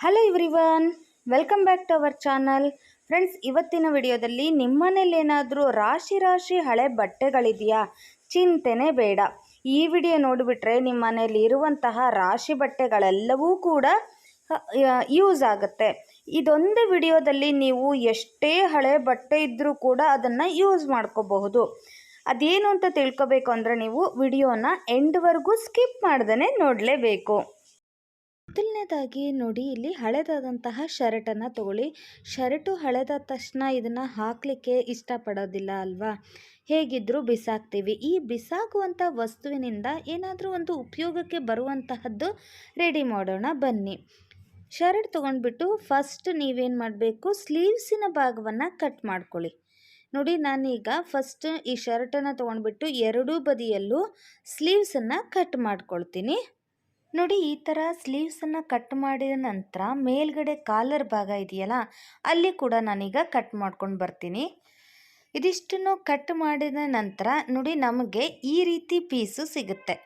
Hello everyone welcome back to our channel friends ಇವತ್ತಿನ ವಿಡಿಯೋದಲ್ಲಿ ನಿಮ್ಮನೇಲೇನಾದರೂ ರಾಶಿ ರಾಶಿ ಹಳೆ ಬಟ್ಟೆಗಳಿದೆಯಾ? ಚಿಂತೆನೇ ಬೇಡ. ಈ ವಿಡಿಯೋ ನೋಡಿಬಿಟ್ರೆ ನಿಮ್ಮ ಮನೇಲಿ ಇರುವಂತಹ ರಾಶಿ ಬಟ್ಟೆಗಳೆಲ್ಲವೂ ಕೂಡ ಯೂಸ್ ಆಗುತ್ತೆ. ಇದೊಂದು ವಿಡಿಯೋದಲ್ಲಿ ನೀವು ಎಷ್ಟೇ ಹಳೆ ಬಟ್ಟೆ ಇದ್ದರೂ ಕೂಡ ಅದನ್ನು ಯೂಸ್ ಮಾಡ್ಕೋಬಹುದು. ಅದೇನು ಅಂತ ತಿಳ್ಕೊಬೇಕು ಅಂದರೆ ನೀವು ವಿಡಿಯೋನ ಎಂಡ್ವರೆಗೂ ಸ್ಕಿಪ್ ಮಾಡ್ದೇ ನೋಡಲೇಬೇಕು. ಮೊದಲನೇದಾಗಿ ನೋಡಿ, ಇಲ್ಲಿ ಹಳೆದಾದಂತಹ ಶರ್ಟನ್ನು ತಗೊಳ್ಳಿ. ಶರ್ಟು ಹಳೆದಾದ ತಕ್ಷಣ ಇದನ್ನು ಹಾಕಲಿಕ್ಕೆ ಇಷ್ಟಪಡೋದಿಲ್ಲ ಅಲ್ವಾ? ಹೇಗಿದ್ದರೂ ಬಿಸಾಕ್ತೀವಿ. ಈ ಬಿಸಾಕುವಂಥ ವಸ್ತುವಿನಿಂದ ಏನಾದರೂ ಒಂದು ಉಪಯೋಗಕ್ಕೆ ಬರುವಂತಹದ್ದು ರೆಡಿ ಮಾಡೋಣ, ಬನ್ನಿ. ಶರ್ಟ್ ತೊಗೊಂಡ್ಬಿಟ್ಟು ಫಸ್ಟ್ ನೀವೇನು ಮಾಡಬೇಕು, ಸ್ಲೀವ್ಸಿನ ಭಾಗವನ್ನು ಕಟ್ ಮಾಡ್ಕೊಳ್ಳಿ. ನೋಡಿ, ನಾನೀಗ ಫಸ್ಟ್ ಈ ಶರ್ಟನ್ನು ತೊಗೊಂಡ್ಬಿಟ್ಟು ಎರಡೂ ಬದಿಯಲ್ಲೂ ಸ್ಲೀವ್ಸನ್ನು ಕಟ್ ಮಾಡ್ಕೊಳ್ತೀನಿ. ನೋಡಿ ಈ ಥರ ಸ್ಲೀವ್ಸನ್ನು ಕಟ್ ಮಾಡಿದ ನಂತರ ಮೇಲ್ಗಡೆ ಕಾಲರ್ ಭಾಗ ಇದೆಯಲ್ಲ, ಅಲ್ಲಿ ಕೂಡ ನಾನೀಗ ಕಟ್ ಮಾಡ್ಕೊಂಡು ಬರ್ತೀನಿ. ಇದಿಷ್ಟನ್ನು ಕಟ್ ಮಾಡಿದ ನಂತರ ನೋಡಿ ನಮಗೆ ಈ ರೀತಿ ಪೀಸು ಸಿಗುತ್ತೆ.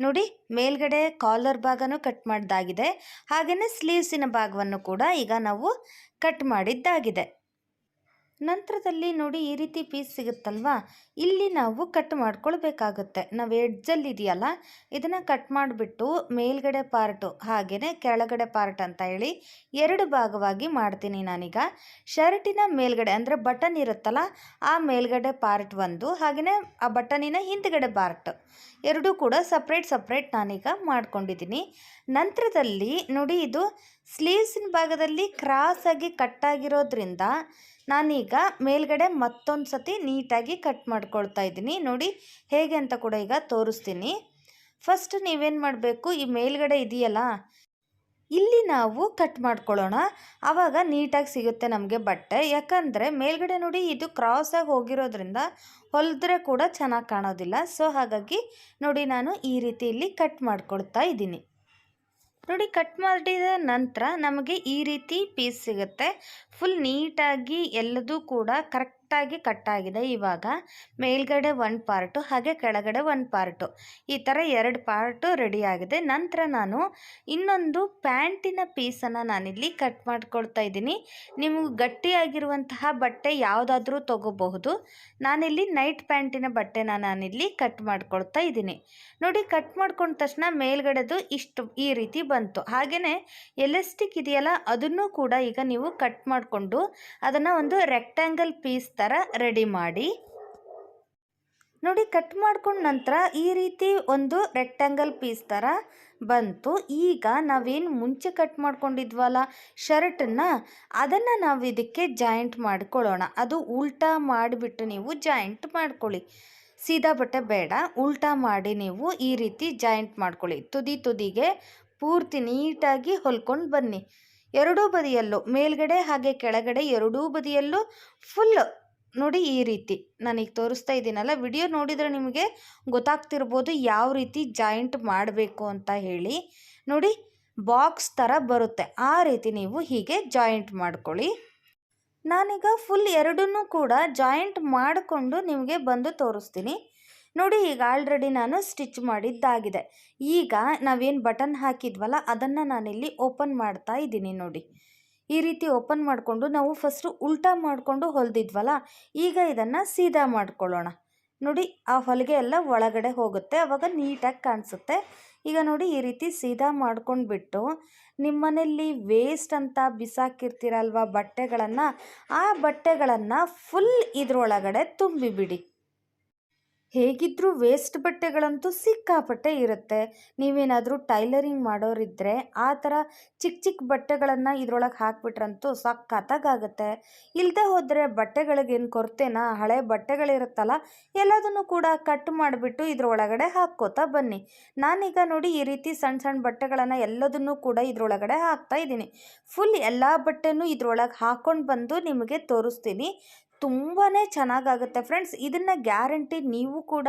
ನೋಡಿ ಮೇಲ್ಗಡೆ ಕಾಲರ್ ಭಾಗನೂ ಕಟ್ ಮಾಡಿದ್ದಾಗಿದೆ ಹಾಗೆಯೇ ಸ್ಲೀವ್ಸಿನ ಭಾಗವನ್ನು ಕೂಡ ಈಗ ನಾವು ಕಟ್ ಮಾಡಿದ್ದಾಗಿದೆ. ನಂತರದಲ್ಲಿ ನೋಡಿ ಈ ರೀತಿ ಪೀಸ್ ಸಿಗುತ್ತಲ್ವಾ? ಇಲ್ಲಿ ನಾವು ಕಟ್ ಮಾಡ್ಕೊಳ್ಬೇಕಾಗುತ್ತೆ. ನಾವು ಎಡ್ಜಲ್ಲಿ ಇದೆಯಲ್ಲ, ಇದನ್ನು ಕಟ್ ಮಾಡಿಬಿಟ್ಟು ಮೇಲ್ಗಡೆ ಪಾರ್ಟು ಹಾಗೆಯೇ ಕೆಳಗಡೆ ಪಾರ್ಟ್ ಅಂತ ಹೇಳಿ ಎರಡು ಭಾಗವಾಗಿ ಮಾಡ್ತೀನಿ ನಾನೀಗ. ಶರ್ಟಿನ ಮೇಲ್ಗಡೆ ಅಂದರೆ ಬಟನ್ ಇರುತ್ತಲ್ಲ, ಆ ಮೇಲ್ಗಡೆ ಪಾರ್ಟ್ ಒಂದು ಹಾಗೆಯೇ ಆ ಬಟನಿನ ಹಿಂದ್ಗಡೆ ಪಾರ್ಟ್ ಎರಡೂ ಕೂಡ ಸಪ್ರೇಟ್ ಸಪ್ರೇಟ್ ನಾನೀಗ ಮಾಡ್ಕೊಂಡಿದ್ದೀನಿ ನಂತರದಲ್ಲಿ ನೋಡಿ ಇದು ಸ್ಲೀವ್ಸಿನ ಭಾಗದಲ್ಲಿ ಕ್ರಾಸಾಗಿ ಕಟ್ಟಾಗಿರೋದ್ರಿಂದ ನಾನೀಗ ಮೇಲ್ಗಡೆ ಮತ್ತೊಂದು ಸತಿ ನೀಟಾಗಿ ಕಟ್ ಮಾಡ್ಕೊಳ್ತಾ ಇದ್ದೀನಿ. ನೋಡಿ, ಹೇಗೆ ಅಂತ ಕೂಡ ಈಗ ತೋರಿಸ್ತೀನಿ. ಫಸ್ಟ್ ನೀವೇನು ಮಾಡಬೇಕು? ಈ ಮೇಲ್ಗಡೆ ಇದೆಯಲ್ಲ, ಇಲ್ಲಿ ನಾವು ಕಟ್ ಮಾಡ್ಕೊಳ್ಳೋಣ. ಆವಾಗ ನೀಟಾಗಿ ಸಿಗುತ್ತೆ ನಮಗೆ ಬಟ್ಟೆ. ಯಾಕಂದರೆ ಮೇಲ್ಗಡೆ ನೋಡಿ ಇದು ಕ್ರಾಸಾಗಿ ಹೋಗಿರೋದ್ರಿಂದ ಹೊಲಿದ್ರೆ ಕೂಡ ಚೆನ್ನಾಗಿ ಕಾಣೋದಿಲ್ಲ. ಸೊ ಹಾಗಾಗಿ ನೋಡಿ ನಾನು ಈ ರೀತಿಯಲ್ಲಿ ಕಟ್ ಮಾಡ್ಕೊಳ್ತಾ ಇದ್ದೀನಿ. ನೋಡಿ ಕಟ್ ಮಾಡಿದ ನಂತರ ನಮಗೆ ಈ ರೀತಿ ಪೀಸ್ ಸಿಗುತ್ತೆ. ಫುಲ್ ನೀಟಾಗಿ ಎಲ್ಲದೂ ಕೂಡ ಕರೆಕ್ಟಾಗಿ ಕಟ್ಟಾಗಿದೆ ಇವಾಗ. ಮೇಲ್ಗಡೆ ಒಂದು ಪಾರ್ಟು ಹಾಗೆ ಕೆಳಗಡೆ ಒಂದು ಪಾರ್ಟು ಈ ಥರ ಎರಡು ಪಾರ್ಟು ರೆಡಿಯಾಗಿದೆ ನಂತರ ನಾನು ಇನ್ನೊಂದು ಪ್ಯಾಂಟಿನ ಪೀಸನ್ನು ನಾನಿಲ್ಲಿ ಕಟ್ ಮಾಡ್ಕೊಳ್ತಾ ಇದ್ದೀನಿ. ನಿಮಗೆ ಗಟ್ಟಿಯಾಗಿರುವಂತಹ ಬಟ್ಟೆ ಯಾವುದಾದ್ರೂ ತೊಗೋಬಹುದು. ನಾನಿಲ್ಲಿ ನೈಟ್ ಪ್ಯಾಂಟಿನ ಬಟ್ಟೆನ ನಾನಿಲ್ಲಿ ಕಟ್ ಮಾಡ್ಕೊಳ್ತಾ ಇದ್ದೀನಿ. ನೋಡಿ ಕಟ್ ಮಾಡ್ಕೊಂಡ ತಕ್ಷಣ ಮೇಲ್ಗಡೆದು ಇಷ್ಟು ಈ ರೀತಿ ಬಂತು. ಹಾಗೆಯೇ ಎಲೆಸ್ಟಿಕ್ ಇದೆಯಲ್ಲ, ಅದನ್ನು ಕೂಡ ಈಗ ನೀವು ಕಟ್ ಮಾಡಿಕೊಂಡು ಅದನ್ನು ಒಂದು ರೆಕ್ಟ್ಯಾಂಗಲ್ ಪೀಸ್ ಥರ ರೆಡಿ ಮಾಡಿ. ನೋಡಿ ಕಟ್ ಮಾಡ್ಕೊಂಡ ನಂತರ ಈ ರೀತಿ ಒಂದು ರೆಕ್ಟ್ಯಾಂಗಲ್ ಪೀಸ್ ಥರ ಬಂತು. ಈಗ ನಾವೇನು ಮುಂಚೆ ಕಟ್ ಮಾಡ್ಕೊಂಡಿದ್ವಲ್ಲ ಶರ್ಟನ್ನು, ಅದನ್ನು ನಾವು ಇದಕ್ಕೆ ಜಾಯಿಂಟ್ ಮಾಡ್ಕೊಳ್ಳೋಣ. ಅದು ಉಲ್ಟಾ ಮಾಡಿಬಿಟ್ಟು ನೀವು ಜಾಯಿಂಟ್ ಮಾಡ್ಕೊಳ್ಳಿ. ಸೀದಾ ಬಟ್ಟೆ ಬೇಡ, ಉಲ್ಟಾ ಮಾಡಿ ನೀವು ಈ ರೀತಿ ಜಾಯಿಂಟ್ ಮಾಡ್ಕೊಳ್ಳಿ. ತುದಿ ತುದಿಗೆ ಪೂರ್ತಿ ನೀಟಾಗಿ ಹೊಲ್ಕೊಂಡು ಬನ್ನಿ. ಎರಡೂ ಬದಿಯಲ್ಲೂ, ಮೇಲ್ಗಡೆ ಹಾಗೆ ಕೆಳಗಡೆ ಎರಡೂ ಬದಿಯಲ್ಲೂ ಫುಲ್ ನೋಡಿ ಈ ರೀತಿ ನಾನೀಗ ತೋರಿಸ್ತಾ ಇದ್ದೀನಲ್ಲ, ವಿಡಿಯೋ ನೋಡಿದರೆ ನಿಮಗೆ ಗೊತ್ತಾಗ್ತಿರ್ಬೋದು ಯಾವ ರೀತಿ ಜಾಯಿಂಟ್ ಮಾಡಬೇಕು ಅಂತ ಹೇಳಿ. ನೋಡಿ, ಬಾಕ್ಸ್ ಥರ ಬರುತ್ತೆ, ಆ ರೀತಿ ನೀವು ಹೀಗೆ ಜಾಯಿಂಟ್ ಮಾಡ್ಕೊಳ್ಳಿ. ನಾನೀಗ ಫುಲ್ ಎರಡನ್ನೂ ಕೂಡ ಜಾಯಿಂಟ್ ಮಾಡಿಕೊಂಡು ನಿಮಗೆ ಬಂದು ತೋರಿಸ್ತೀನಿ. ನೋಡಿ, ಈಗ ಆಲ್ರೆಡಿ ನಾನು ಸ್ಟಿಚ್ ಮಾಡಿದ್ದಾಗಿದೆ. ಈಗ ನಾವೇನು ಬಟನ್ ಹಾಕಿದ್ವಲ್ಲ, ಅದನ್ನು ನಾನಿಲ್ಲಿ ಓಪನ್ ಮಾಡ್ತಾ ಇದ್ದೀನಿ ನೋಡಿ. ಈ ರೀತಿ ಓಪನ್ ಮಾಡಿಕೊಂಡು ನಾವು ಫಸ್ಟು ಉಲ್ಟಾ ಮಾಡಿಕೊಂಡು ಹೊಲಿದಿದ್ವಲ್ಲ, ಈಗ ಇದನ್ನು ಸೀದಾ ಮಾಡ್ಕೊಳ್ಳೋಣ. ನೋಡಿ, ಆ ಹೊಲಿಗೆ ಎಲ್ಲ ಒಳಗಡೆ ಹೋಗುತ್ತೆ ಆವಾಗ ನೀಟಾಗಿ ಕಾಣಿಸುತ್ತೆ. ಈಗ ನೋಡಿ, ಈ ರೀತಿ ಸೀದಾ ಮಾಡ್ಕೊಂಡ್ಬಿಟ್ಟು ಮನೆಯಲ್ಲಿ ವೇಸ್ಟ್ ಅಂತ ಬಿಸಾಕಿರ್ತೀರಲ್ವ ಬಟ್ಟೆಗಳನ್ನು, ಆ ಬಟ್ಟೆಗಳನ್ನು ಫುಲ್ ಇದ್ರೊಳಗಡೆ ತುಂಬಿಬಿಡಿ. ಹೇಗಿದ್ದರೂ ವೇಸ್ಟ್ ಬಟ್ಟೆಗಳಂತೂ ಸಿಕ್ಕಾಪಟ್ಟೆ ಇರುತ್ತೆ. ನೀವೇನಾದರೂ ಟೈಲರಿಂಗ್ ಮಾಡೋರಿದ್ದರೆ ಆ ಥರ ಚಿಕ್ಕ ಚಿಕ್ಕ ಬಟ್ಟೆಗಳನ್ನು ಇದರೊಳಗೆ ಹಾಕ್ಬಿಟ್ರಂತೂ ಸಖತ್ತಾಗುತ್ತೆ ಇಲ್ಲದೆ ಹೋದರೆ ಬಟ್ಟೆಗಳಿಗೇನು ಕೊರತೆನಾ? ಹಳೆ ಬಟ್ಟೆಗಳಿರುತ್ತಲ್ಲ, ಎಲ್ಲದನ್ನು ಕೂಡ ಕಟ್ ಮಾಡಿಬಿಟ್ಟು ಇದರೊಳಗಡೆ ಹಾಕ್ಕೋತಾ ಬನ್ನಿ. ನಾನೀಗ ನೋಡಿ ಈ ರೀತಿ ಸಣ್ಣ ಸಣ್ಣ ಬಟ್ಟೆಗಳನ್ನು ಎಲ್ಲದನ್ನೂ ಕೂಡ ಇದರೊಳಗಡೆ ಹಾಕ್ತಾ ಇದ್ದೀನಿ. ಫುಲ್ ಎಲ್ಲ ಬಟ್ಟೆನೂ ಇದರೊಳಗೆ ಹಾಕ್ಕೊಂಡು ಬಂದು ನಿಮಗೆ ತೋರಿಸ್ತೀನಿ. ತುಂಬಾ ಚೆನ್ನಾಗಾಗುತ್ತೆ ಫ್ರೆಂಡ್ಸ್. ಇದನ್ನು ಗ್ಯಾರಂಟಿ ನೀವು ಕೂಡ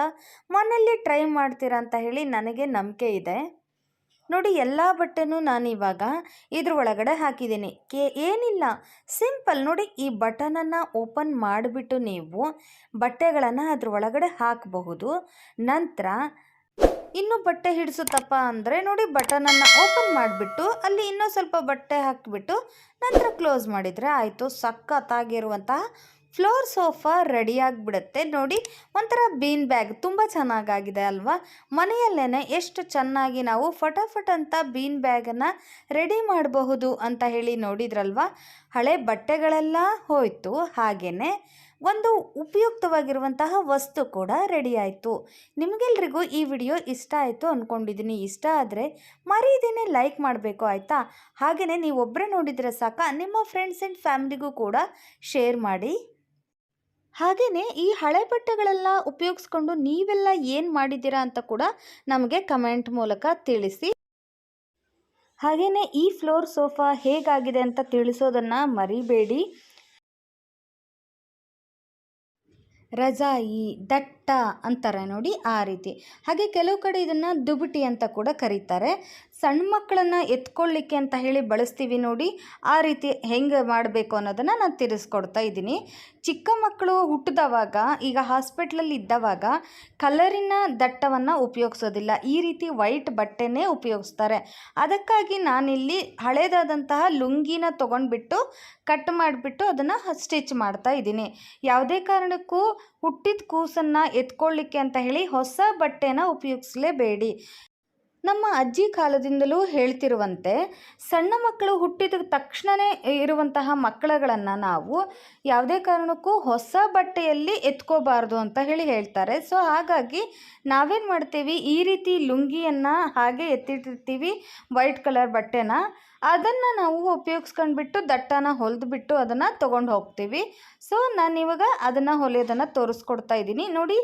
ಮನೆಯಲ್ಲಿ ಟ್ರೈ ಮಾಡ್ತೀರಾ ಅಂತ ಹೇಳಿ ನನಗೆ ನಂಬಿಕೆ ಇದೆ. ನೋಡಿ, ಎಲ್ಲ ಬಟ್ಟೆನೂ ನಾನಿವಾಗ ಇದ್ರ ಒಳಗಡೆ ಹಾಕಿದ್ದೀನಿ. ಕೆ, ಏನಿಲ್ಲ. ಸಿಂಪಲ್ ನೋಡಿ, ಈ ಬಟನನ್ನು ಓಪನ್ ಮಾಡಿಬಿಟ್ಟು ನೀವು ಬಟ್ಟೆಗಳನ್ನು ಅದ್ರ ಒಳಗಡೆ ಹಾಕಬಹುದು. ನಂತರ ಇನ್ನು ಬಟ್ಟೆ ಹಿಡಿಸುತ್ತಪ್ಪ ಅಂದರೆ ನೋಡಿ, ಬಟನನ್ನು ಓಪನ್ ಮಾಡಿಬಿಟ್ಟು ಅಲ್ಲಿ ಇನ್ನೂ ಸ್ವಲ್ಪ ಬಟ್ಟೆ ಹಾಕಿಬಿಟ್ಟು ನಂತರ ಕ್ಲೋಸ್ ಮಾಡಿದರೆ ಆಯಿತು. ಸಖತ್ತಾಗಿರುವಂತಹ ಫ್ಲೋರ್ ಸೋಫಾ ರೆಡಿಯಾಗಿಬಿಡುತ್ತೆ. ನೋಡಿ, ಒಂಥರ ಬೀನ್ ಬ್ಯಾಗ್. ತುಂಬ ಚೆನ್ನಾಗಾಗಿದೆ ಅಲ್ವಾ? ಮನೆಯಲ್ಲೇ ಎಷ್ಟು ಚೆನ್ನಾಗಿ ನಾವು ಫಟಾಫಟ್ ಅಂತ ಬೀನ್ ಬ್ಯಾಗನ್ನು ರೆಡಿ ಮಾಡಬಹುದು ಅಂತ ಹೇಳಿ ನೋಡಿದ್ರಲ್ವಾ? ಹಳೆ ಬಟ್ಟೆಗಳೆಲ್ಲ ಹೋಯಿತು. ಹಾಗೆಯೇ ಒಂದು ಉಪಯುಕ್ತವಾಗಿರುವಂತಹ ವಸ್ತು ಕೂಡ ರೆಡಿ ಆಯಿತು. ನಿಮಗೆಲ್ರಿಗೂ ಈ ವಿಡಿಯೋ ಇಷ್ಟ ಆಯಿತು ಅಂದ್ಕೊಂಡಿದ್ದೀನಿ ಇಷ್ಟ ಆದರೆ ಮರೀದೇನೆ ಲೈಕ್ ಮಾಡಬೇಕು, ಆಯಿತಾ? ಹಾಗೆಯೇ ನೀವೊಬ್ಬರೇ ನೋಡಿದರೆ ಸಾಕ. ನಿಮ್ಮ ಫ್ರೆಂಡ್ಸ್ ಆ್ಯಂಡ್ ಫ್ಯಾಮಿಲಿಗೂ ಕೂಡ ಶೇರ್ ಮಾಡಿ. ಹಾಗೆಯೇ ಈ ಹಳೆ ಬಟ್ಟೆಗಳೆಲ್ಲ ಉಪಯೋಗಿಸ್ಕೊಂಡು ನೀವೆಲ್ಲ ಏನು ಮಾಡಿದ್ದೀರಾ ಅಂತ ಕೂಡ ನಮಗೆ ಕಮೆಂಟ್ ಮೂಲಕ ತಿಳಿಸಿ. ಹಾಗೆಯೇ ಈ ಫ್ಲೋರ್ ಸೋಫಾ ಹೇಗಾಗಿದೆ ಅಂತ ತಿಳಿಸೋದನ್ನು ಮರಿಬೇಡಿ. ರಜಾಯಿ ದಟ್ಟ ಅಂತಾರೆ ನೋಡಿ ಆ ರೀತಿ. ಹಾಗೆ ಕೆಲವು ಕಡೆ ಇದನ್ನು ದುಬುಟಿ ಅಂತ ಕೂಡ ಕರೀತಾರೆ. ಸಣ್ಣ ಮಕ್ಕಳನ್ನು ಎತ್ಕೊಳ್ಳಿಕ್ಕೆ ಅಂತ ಹೇಳಿ ಬಳಸ್ತೀವಿ ನೋಡಿ ಆ ರೀತಿ ಹೆಂಗೆ ಮಾಡಬೇಕು ಅನ್ನೋದನ್ನು ನಾನು ತಿಳಿಸ್ಕೊಡ್ತಾ ಇದ್ದೀನಿ. ಚಿಕ್ಕ ಮಕ್ಕಳು ಹುಟ್ಟಿದವಾಗ ಈಗ ಹಾಸ್ಪಿಟ್ಲಲ್ಲಿ ಇದ್ದವಾಗ ಕಲರಿನ ದಟ್ಟವನ್ನು ಉಪಯೋಗಿಸೋದಿಲ್ಲ. ಈ ರೀತಿ ವೈಟ್ ಬಟ್ಟೆನೇ ಉಪಯೋಗಿಸ್ತಾರೆ. ಅದಕ್ಕಾಗಿ ನಾನಿಲ್ಲಿ ಹಳೇದಾದಂತಹ ಲುಂಗಿನ ತೊಗೊಂಡ್ಬಿಟ್ಟು, ಕಟ್ ಮಾಡಿಬಿಟ್ಟು ಅದನ್ನು ಸ್ಟಿಚ್ ಮಾಡ್ತಾ ಇದ್ದೀನಿ. ಯಾವುದೇ ಕಾರಣಕ್ಕೂ ಹುಟ್ಟಿದ ಕೂಸನ್ನು ಎತ್ಕೊಳ್ಳಿಕ್ಕೆ ಅಂತ ಹೇಳಿ ಹೊಸ ಬಟ್ಟೆನ ಉಪಯೋಗಿಸಲೇಬೇಡಿ. ನಮ್ಮ ಅಜ್ಜಿ ಕಾಲದಿಂದಲೂ ಹೇಳ್ತಿರುವಂತೆ, ಸಣ್ಣ ಮಕ್ಕಳು ಹುಟ್ಟಿದ ತಕ್ಷಣವೇ ಇರುವಂತಹ ಮಕ್ಕಳುಗಳನ್ನು ನಾವು ಯಾವುದೇ ಕಾರಣಕ್ಕೂ ಹೊಸ ಬಟ್ಟೆಯಲ್ಲಿ ಎತ್ಕೋಬಾರ್ದು ಅಂತ ಹೇಳಿ ಹೇಳ್ತಾರೆ. ಸೊ, ಹಾಗಾಗಿ ನಾವೇನು ಮಾಡ್ತೀವಿ? ಈ ರೀತಿ ಲುಂಗಿಯನ್ನು ಹಾಗೆ ಎತ್ತಿಟ್ಟಿರ್ತೀವಿ, ವೈಟ್ ಕಲರ್ ಬಟ್ಟೆನ. ಅದನ್ನು ನಾವು ಉಪಯೋಗಿಸ್ಕೊಂಡ್ಬಿಟ್ಟು ದಟ್ಟನ ಹೊಲಿದ್ಬಿಟ್ಟು ಅದನ್ನು ತೊಗೊಂಡು ಹೋಗ್ತೀವಿ. ಸೊ ನಾನಿವಾಗ ಅದನ್ನು ಹೊಲಿಯೋದನ್ನು ತೋರಿಸ್ಕೊಡ್ತಾ ಇದ್ದೀನಿ. ನೋಡಿ,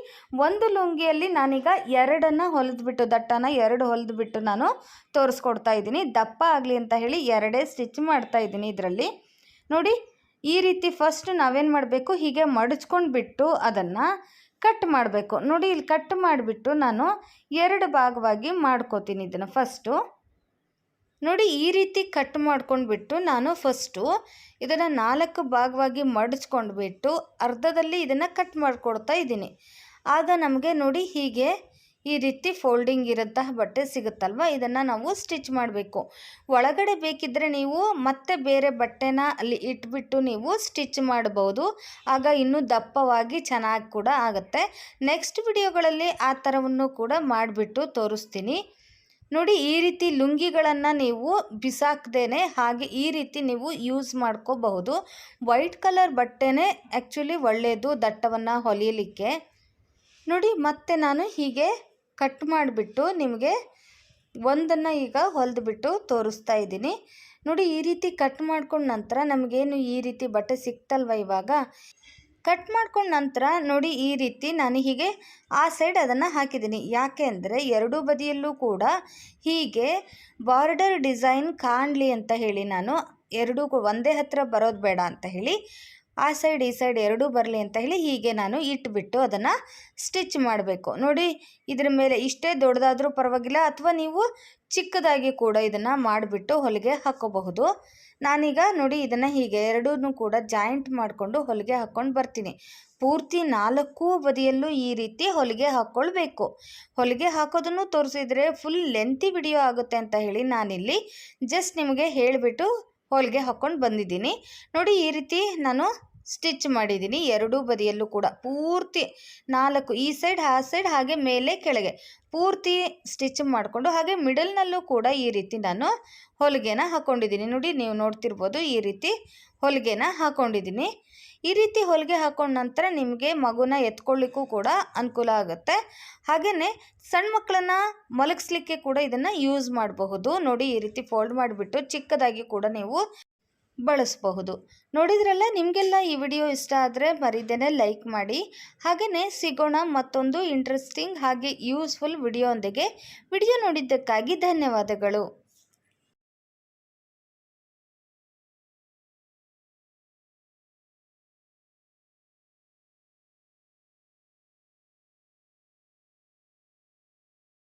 ಒಂದು ಲುಂಗಿಯಲ್ಲಿ ನಾನೀಗ ಎರಡನ್ನು ಹೊಲಿದ್ಬಿಟ್ಟು, ದಟ್ಟನ ಎರಡು ಹೊಲಿದ್ಬಿಟ್ಟು ನಾನು ತೋರಿಸ್ಕೊಡ್ತಾ ಇದ್ದೀನಿ. ದಪ್ಪ ಆಗಲಿ ಅಂತ ಹೇಳಿ ಎರಡೇ ಸ್ಟಿಚ್ ಮಾಡ್ತಾ ಇದ್ದೀನಿ ಇದರಲ್ಲಿ. ನೋಡಿ, ಈ ರೀತಿ ಫಸ್ಟ್ ನಾವೇನು ಮಾಡಬೇಕು? ಹೀಗೆ ಮಡಚ್ಕೊಂಡು ಬಿಟ್ಟು ಅದನ್ನು ಕಟ್ ಮಾಡಬೇಕು. ನೋಡಿ, ಇಲ್ಲಿ ಕಟ್ ಮಾಡಿಬಿಟ್ಟು ನಾನು ಎರಡು ಭಾಗವಾಗಿ ಮಾಡ್ಕೋತೀನಿ ಇದನ್ನು ಫಸ್ಟು ನೋಡಿ ಈ ರೀತಿ ಕಟ್ ಮಾಡ್ಕೊಂಡ್ಬಿಟ್ಟು ನಾನು ಫಸ್ಟು ಇದನ್ನು ನಾಲ್ಕು ಭಾಗವಾಗಿ ಮಡಚ್ಕೊಂಡ್ಬಿಟ್ಟು ಅರ್ಧದಲ್ಲಿ ಇದನ್ನು ಕಟ್ ಮಾಡಿಕೊಡ್ತಾ ಇದ್ದೀನಿ. ಆಗ ನಮಗೆ ನೋಡಿ ಹೀಗೆ ಈ ರೀತಿ ಫೋಲ್ಡಿಂಗ್ ಇರೋಂತಹ ಬಟ್ಟೆ ಸಿಗುತ್ತಲ್ವ? ಇದನ್ನು ನಾವು ಸ್ಟಿಚ್ ಮಾಡಬೇಕು. ಒಳಗಡೆ ಬೇಕಿದ್ದರೆ ನೀವು ಮತ್ತೆ ಬೇರೆ ಬಟ್ಟೆನ ಅಲ್ಲಿ ಇಟ್ಬಿಟ್ಟು ನೀವು ಸ್ಟಿಚ್ ಮಾಡಬಹುದು ಆಗ ಇನ್ನೂ ದಪ್ಪವಾಗಿ ಚೆನ್ನಾಗಿ ಕೂಡ ಆಗುತ್ತೆ. ನೆಕ್ಸ್ಟ್ ವಿಡಿಯೋಗಳಲ್ಲಿ ಆ ಥರವನ್ನು ಕೂಡ ಮಾಡಿಬಿಟ್ಟು ತೋರಿಸ್ತೀನಿ. ನೋಡಿ ಈ ರೀತಿ ಲುಂಗಿಗಳನ್ನು ನೀವು ಬಿಸಾಕ್ದೇ ಹಾಗೆ ಈ ರೀತಿ ನೀವು ಯೂಸ್ ಮಾಡ್ಕೋಬಹುದು. ವೈಟ್ ಕಲರ್ ಬಟ್ಟೆನೇ ಆ್ಯಕ್ಚುಲಿ ಒಳ್ಳೆಯದು ದಟ್ಟವನ್ನು ಹೊಲಿಯಲಿಕ್ಕೆ ನೋಡಿ ಮತ್ತೆ ನಾನು ಹೀಗೆ ಕಟ್ ಮಾಡಿಬಿಟ್ಟು ನಿಮಗೆ ಒಂದನ್ನು ಈಗ ಹೊಲಿದ್ಬಿಟ್ಟು ತೋರಿಸ್ತಾ ಇದ್ದೀನಿ. ನೋಡಿ ಈ ರೀತಿ ಕಟ್ ಮಾಡ್ಕೊಂಡ ನಂತರ ನಮಗೇನು ಈ ರೀತಿ ಬಟ್ಟೆ ಸಿಕ್ತಲ್ವ ಇವಾಗ? ಕಟ್ ಮಾಡ್ಕೊಂಡ ನಂತರ ನೋಡಿ ಈ ರೀತಿ ನಾನು ಹೀಗೆ ಆ ಸೈಡ್ ಅದನ್ನು ಹಾಕಿದ್ದೀನಿ. ಯಾಕೆ ಅಂದರೆ ಎರಡೂ ಬದಿಯಲ್ಲೂ ಕೂಡ ಹೀಗೆ ಬಾರ್ಡರ್ ಡಿಸೈನ್ ಕಾಣಲಿ ಅಂತ ಹೇಳಿ ನಾನು ಎರಡೂ ಒಂದೇ ಹತ್ತಿರ ಬರೋದು ಬೇಡ ಅಂತ ಹೇಳಿ ಆ ಸೈಡ್ ಈ ಸೈಡ್ ಎರಡೂ ಬರಲಿ ಅಂತ ಹೇಳಿ ಹೀಗೆ ನಾನು ಇಟ್ಬಿಟ್ಟು ಅದನ್ನು ಸ್ಟಿಚ್ ಮಾಡಬೇಕು. ನೋಡಿ, ಇದ್ರ ಮೇಲೆ ಇಷ್ಟೇ ದೊಡ್ಡದಾದರೂ ಪರವಾಗಿಲ್ಲ, ಅಥವಾ ನೀವು ಚಿಕ್ಕದಾಗಿ ಕೂಡ ಇದನ್ನು ಮಾಡಿಬಿಟ್ಟು ಹೊಲಿಗೆ ಹಾಕೋಬಹುದು. ನಾನೀಗ ನೋಡಿ ಇದನ್ನು ಹೀಗೆ ಎರಡೂ ಕೂಡ ಜಾಯಿಂಟ್ ಮಾಡಿಕೊಂಡು ಹೊಲಿಗೆ ಹಾಕ್ಕೊಂಡು ಬರ್ತೀನಿ. ಪೂರ್ತಿ ನಾಲ್ಕು ಬದಿಯಲ್ಲೂ ಈ ರೀತಿ ಹೊಲಿಗೆ ಹಾಕ್ಕೊಳ್ಬೇಕು ಹೊಲಿಗೆ ಹಾಕೋದನ್ನು ತೋರಿಸಿದರೆ ಫುಲ್ ಲೆಂತಿ ವಿಡಿಯೋ ಆಗುತ್ತೆ ಅಂತ ಹೇಳಿ ನಾನಿಲ್ಲಿ ಜಸ್ಟ್ ನಿಮಗೆ ಹೇಳಿಬಿಟ್ಟು ಹೊಲಿಗೆ ಹಾಕ್ಕೊಂಡು ಬಂದಿದ್ದೀನಿ. ನೋಡಿ, ಈ ರೀತಿ ನಾನು ಸ್ಟಿಚ್ ಮಾಡಿದ್ದೀನಿ ಎರಡೂ ಬದಿಯಲ್ಲೂ ಕೂಡ. ಪೂರ್ತಿ ನಾಲ್ಕು, ಈ ಸೈಡ್, ಆ ಸೈಡ್, ಹಾಗೆ ಮೇಲೆ, ಕೆಳಗೆ. ಪೂರ್ತಿ ಸ್ಟಿಚ್ ಮಾಡಿಕೊಂಡು ಹಾಗೆ ಮಿಡಲ್ನಲ್ಲೂ ಕೂಡ ಈ ರೀತಿ ನಾನು ಹೊಲಿಗೆನ ಹಾಕ್ಕೊಂಡಿದ್ದೀನಿ ನೋಡಿ, ನೀವು ನೋಡ್ತಿರ್ಬೋದು ಈ ರೀತಿ ಹೊಲಿಗೆನ ಹಾಕ್ಕೊಂಡಿದ್ದೀನಿ ಈ ರೀತಿ ಹೊಲಿಗೆ ಹಾಕೊಂಡ ನಂತರ ನಿಮಗೆ ಮಗುನ ಎತ್ಕೊಳ್ಳಿಕ್ಕೂ ಕೂಡ ಅನುಕೂಲ ಆಗುತ್ತೆ. ಹಾಗೆಯೇ ಸಣ್ಣ ಮಕ್ಕಳನ್ನ ಮಲಗಿಸ್ಲಿಕ್ಕೆ ಕೂಡ ಇದನ್ನು ಯೂಸ್ ಮಾಡಬಹುದು. ನೋಡಿ ಈ ರೀತಿ ಫೋಲ್ಡ್ ಮಾಡಿಬಿಟ್ಟು ಚಿಕ್ಕದಾಗಿ ಕೂಡ ನೀವು ಬಳಸಬಹುದು. ನೋಡಿದ್ರಲ್ಲ, ನಿಮಗೆಲ್ಲ ಈ ವಿಡಿಯೋ ಇಷ್ಟ ಆದರೆ ಮರಿದೇನೆ ಲೈಕ್ ಮಾಡಿ. ಹಾಗೆಯೇ ಸಿಗೋಣ ಮತ್ತೊಂದು ಇಂಟ್ರೆಸ್ಟಿಂಗ್ ಹಾಗೆ ಯೂಸ್ಫುಲ್ ವಿಡಿಯೋ ಒಂದಿಗೆ. ವಿಡಿಯೋ ನೋಡಿದ್ದಕ್ಕಾಗಿ ಧನ್ಯವಾದಗಳು.